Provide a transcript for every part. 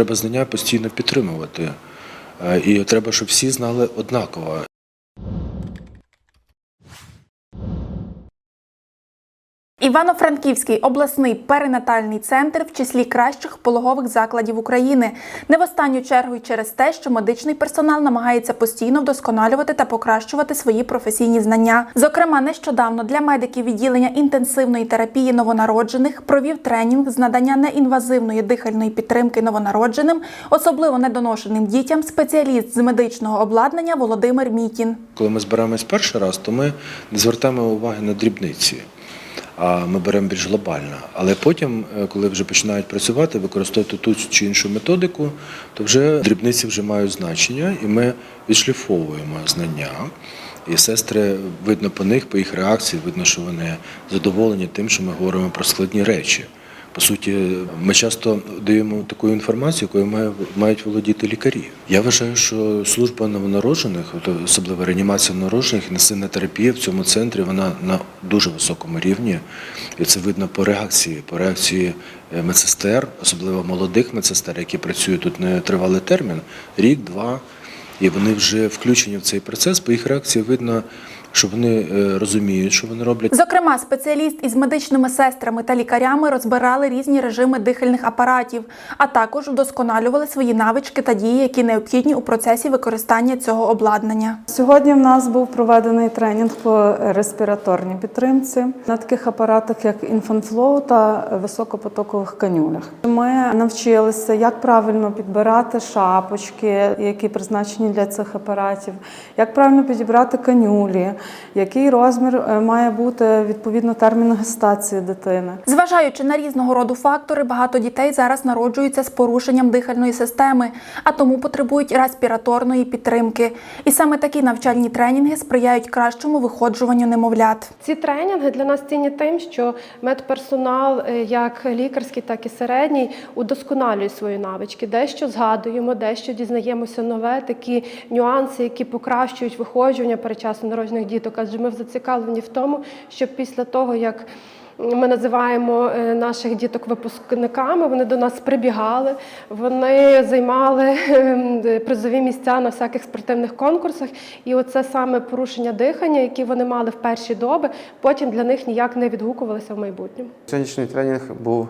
треба знання постійно підтримувати. Е, І треба, щоб всі знали однаково. Івано-Франківський обласний перинатальний центр в числі кращих пологових закладів України. Не в останню чергу й через те, що медичний персонал намагається постійно вдосконалювати та покращувати свої професійні знання. Зокрема, нещодавно для медиків відділення інтенсивної терапії новонароджених провів тренінг з надання неінвазивної дихальної підтримки новонародженим, особливо недоношеним дітям, спеціаліст з медичного обладнання Володимир Мітін. Коли ми збираємось перший раз, то ми звертаємо уваги на дрібниці. А ми беремо більш глобально. Але потім, е, коли вже починають працювати, використовувати ту чи іншу методику, то вже дрібниці вже мають значення, і ми відшліфовуємо знання. І сестри видно по них, по їх реакції, видно, що вони задоволені тим, що ми говоримо про складні речі. По суті, ми часто даємо таку інформацію, якою мають володіти лікарі. Я вважаю, що служба новонароджених, особливо реанімація новонароджених, і насильна терапія в цьому центрі, вона на дуже високому рівні. І це видно по реакції, по реакції е, медсестер, особливо молодих медсестер, які працюють тут не тривалий термін, рік, два. І вони вже включені в цей процес. По їх реакції видно, що вони е, розуміють, що вони роблять. Зокрема, спеціаліст із медичними сестрами та лікарями розбирали різні режими дихальних апаратів, а також вдосконалювали свої навички та дії, які необхідні у процесі використання цього обладнання. Сьогодні в нас був проведений тренінг по респіраторній підтримці на таких апаратах, як інфанфлоу та високопотокових канюлях. Ми навчилися, як правильно підбирати шапочки, які призначені для цих апаратів, як правильно підібрати канюлі, який розмір е, має бути відповідно терміну гестації дитини. Зважаючи на різного роду фактори, багато дітей зараз народжуються з порушенням дихальної системи, а тому потребують респіраторної підтримки. І саме такі навчальні тренінги сприяють кращому виходжуванню немовлят. Ці тренінги для нас цінні тим, що медперсонал, е, як лікарський, так і середній, удосконалює свої навички. Дещо згадуємо, дещо дізнаємося нове, такі нюанси, які покращують виходжування передчасно народжених діток. Адже ми зацікавлені в тому, щоб після того, як ми називаємо е, наших діток випускниками. Вони до нас прибігали, вони займали ем, призові місця на всяких спортивних конкурсах. І оце саме порушення дихання, які вони мали в перші доби, потім для них ніяк не відгукувалися в майбутньому. Сьогоднішній тренінг був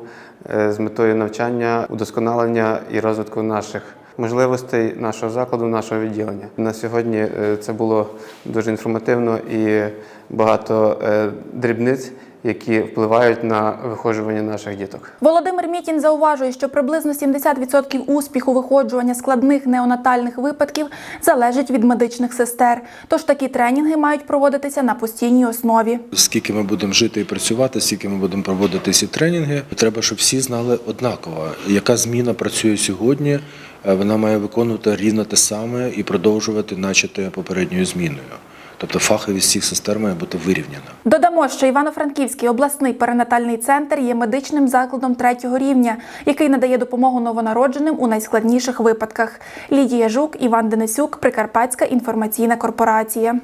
е, з метою навчання, удосконалення і розвитку наших можливостей нашого закладу, нашого відділення. На сьогодні е, це було дуже інформативно і багато е, дрібниць, які впливають на виходжування наших діток. Володимир Мітін зауважує, що приблизно 70% успіху виходжування складних неонатальних випадків залежить від медичних сестер. Тож такі тренінги мають проводитися на постійній основі. Скільки ми будемо жити і працювати, скільки ми будемо проводити ці тренінги, треба, щоб всі знали однаково, яка зміна працює сьогодні. е, Вона має виконувати рівно те саме і продовжувати, начати попередньою зміною. Тобто фаховість всіх сестер має бути вирівняна. Додамо, що Івано-Франківський обласний перинатальний центр є медичним закладом третього рівня, який надає допомогу новонародженим у найскладніших випадках. Лідія Жук, Іван Денисюк, Прикарпатська інформаційна корпорація.